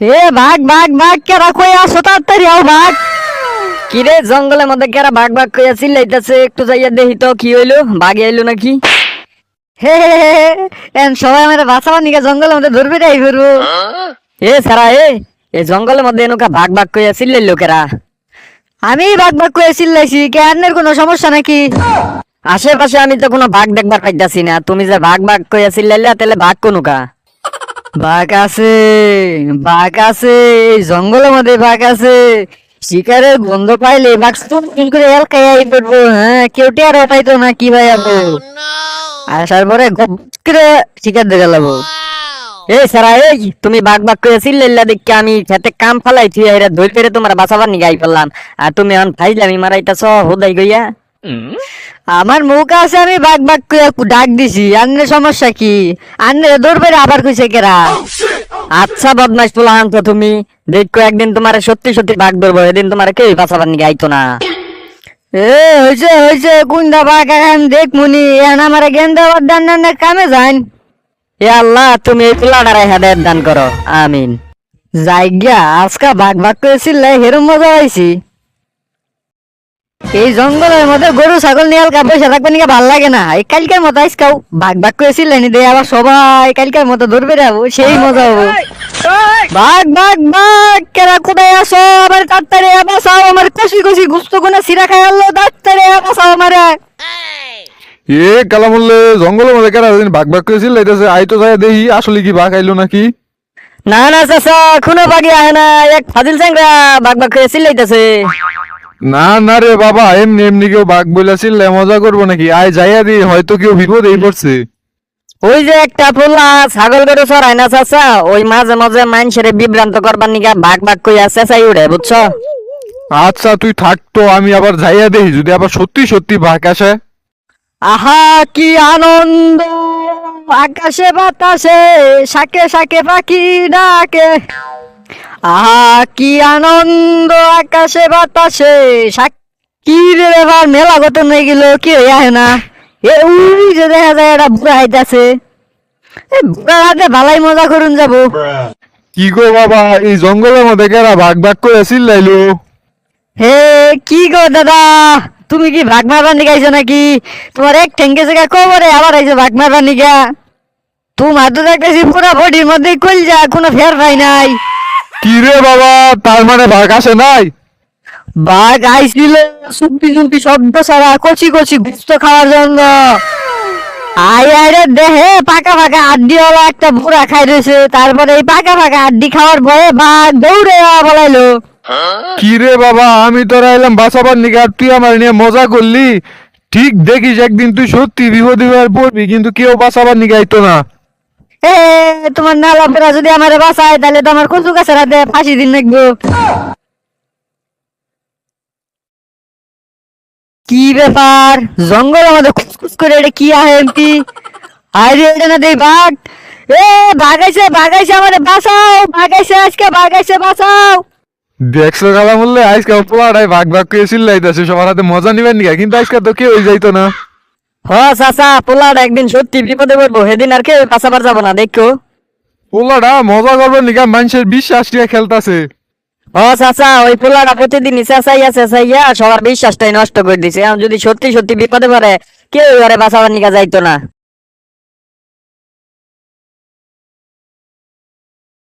এ ভাগ ভাগ ভাগ কেরা কই আসো তাড়াতাড়ি? আও ভাগ কিরে জঙ্গলের মধ্যে কেরা ভাগ ভাগ কইয়া চিল্লাইতেছে? একটু যাইয়া দেখি তো কি হইল? বাঘে আইলো নাকি? হে হে হে হে, এন সবাই আমার বাঁচাবার নিকে জঙ্গলের মধ্যে ধরবে যাই ফিরবো এ সারা এ এই জঙ্গলের মধ্যে এনুকা ভাগ ভাগ কইয়া চিল্লাইলো কেরা? আমি ভাগ ভাগ কইয়া চিল্লাইছি কেনের কোনো সমস্যা নাকি? আশেপাশে আমি তো কোনো ভাগ দেখবার পাইতাছি না। তুমি যে ভাগ ভাগ কইয়া চিল্লাইলা তাহলে ভাগ কোনুকা? বাঘ আছে বাঘ আছে এই জঙ্গলের মধ্যে বাঘ আছে। শিকারের গন্ধ পাইলে বাঘ স্তুম করে এলকাই আই পড়ব হ্যাঁ কেউ টের পাইতো না কি ভাই আপু। আসার পরে করে শিকার দেখে লাবো এই সারা এই তুমি বাঘ বাঘ করে চিল্লাইলা দেখি আমি খেতে কাম ফালাই থুই এরা ধরে পেরে তোমার বাঁচাবার নিয়ে গাই ফেললাম। আর তুমি এখন ফাইলামি মারাইতাছ হোদাই গইয়া। আমার মুখ আছে আমি বাঘ বাঘ করে ডাক দিছি। আন্নের সমস্যা কি? আন্নের দৌড় পেরে আবার কইছে কেরা আচ্ছা বদমাস পোলা আনতো তুমি। দেখো একদিন তোমার সত্যি সত্যি বাঘ ধরবো এদিন তোমার কেউ বাঁচাবার নিয়ে গাইতো না। এ হইছে হইছে কুন্দা বাঘ এখন দেখ মুনি এখন আমার গেন্দা দান দান কামে যান এ আল্লাহ তুমি এই পোলাটার হেদায়ত দান করো। আমিন। যাইগা আজকা বাঘ বাঘ করে চিল্লাই হেরম মজা হয়েছি এই জঙ্গলের মধ্যে গরু ছাগল নিয়ে হালকা বসে থাকবে নাকি? ভালো লাগে না। এই কালকের মতো আজকাও বাঘ বাঘ করে চিল্লাইনি দে আবার সবাই কালকের মতো ধরবে যাব সেই মজা হব বাঘ বাঘ বাঘ কেরা কোথায় আসো আমার তাড়াতাড়ি আমার কষি কষি গুস্ত কোনা সিরা খাই আল্লো তাড়াতাড়ি আমার। এ কালামুল্লে জঙ্গলের মধ্যে কেরা দিন ভাগ ভাগ করেছিল এটাছে আই তো যাই দেখি আসলে কি ভাগ আইলো নাকি? না না চাচা কোনো বাকি আহে না এক ফাজিল চ্যাংরা বাঘ বাঘ করে চিল্লাইতেছে। না না রে বাবা এমনি এমনি কেউ বাঘ বলেছিল মজা করব নাকি? আয় যাইয়া দি হয়তো কেউ বিপদ এই পড়ছে। ওই যে একটা পোলা ছাগল গরু চড়ায় না চাচা? ওই মাঝে মাঝে মানুষের বিভ্রান্ত করবার নিকা ভাগ ভাগ কইয়া চেঁচাই উঠে বুঝছ? আচ্ছা তুই থাকতো আমি আবার যাইয়া দেখি যদি আবার সত্যি সত্যি ভাগ আসে। আহা কি আনন্দ! আকাশে বাতাসে শাকে শাকে পাখি ডাকে। আহা কি আনন্দ আকাশে বাতাসে। কি রে এবার মেলা গত হয়ে গেল কি আহে না। এ উই যে দেখা যায় একটা বুড়া হাইতাছে। এ বুড়া হাতে ভালাই মজা করুন যাব। কি গো বাবা এই জঙ্গলের মধ্যে কেরা ভাগ ভাগ করে চিল্লাইলো? হে কি গো দাদা তুমি কি ভাগ মারবার নিগাইছো নাকি? তোমার এক ঠেঙ্গে জায়গা কবরে আবার আইছো ভাগ মারবার নিগা তোমার তো দেখতেছি পুরো বডির মধ্যে কইল যা কোনো ফের পাই নাই। কি রে বাবা তার মানে ভাগ আসে নাই? বাঘ আইছিল চুপি চুপি শব্দ ছাড়া কচি কচি গুস্ত খাওয়ার জন্য। আই আইরে দেহে পাকা পাকা আড্ডি ওলা একটা বুড়া খাই রয়েছে। তারপরে এই পাকা পাকা আড্ডি খাওয়ার ভয়ে বাঘ দৌড়ে বলাইলো। কি রে বাবা আমি তোরা এলাম বাসাবার নিকে আর তুই আমার নিয়ে মজা করলি? ঠিক দেখিস একদিন তুই সত্যি বিপদে পড়বি কিন্তু কেউ বাঁচাবার নিকে আইতো না। তোমার নালা পেরা যদি আমার তাহলে তো আমার কচু গাছের হাতে ফাঁসি দিন লাগবো। কি ব্যাপার? জঙ্গল আমাদের খুসখুস করে, এটা কি আহে আরে এটা না দেই বাঘ? এ ভাগাইছে ভাগাইছে আমাদের বাঁচাও ভাগাইছে আজকে ভাগাইছে বাঁচাও। দেখছ কালা বললে আজকে পোলাটাই ভাগ ভাগ করে চিল্লাইতেছে, সবার হাতে মজা নিবেন নিকা কিন্তু আজকে তো কেউ যাইতো না। হ চাচা পোলার একদিন সত্যি বিপদে পড়ব। সেদিন আর কেউ বাঁচাবার যাব না দেখো। পোলাটা মজা মানুষের বিশ্বাস নিয়ে খেলতাছে। ও চাচা ওই পোলাটা প্রতিদিন চেঁচাইয়া চেঁচাইয়া সবার বিশ্বাসটাই নষ্ট করে দিছে। এখন যদি সত্যি সত্যি বিপদে পড়ে কেউ আরে বাঁচাবার নিকা যাইতো না।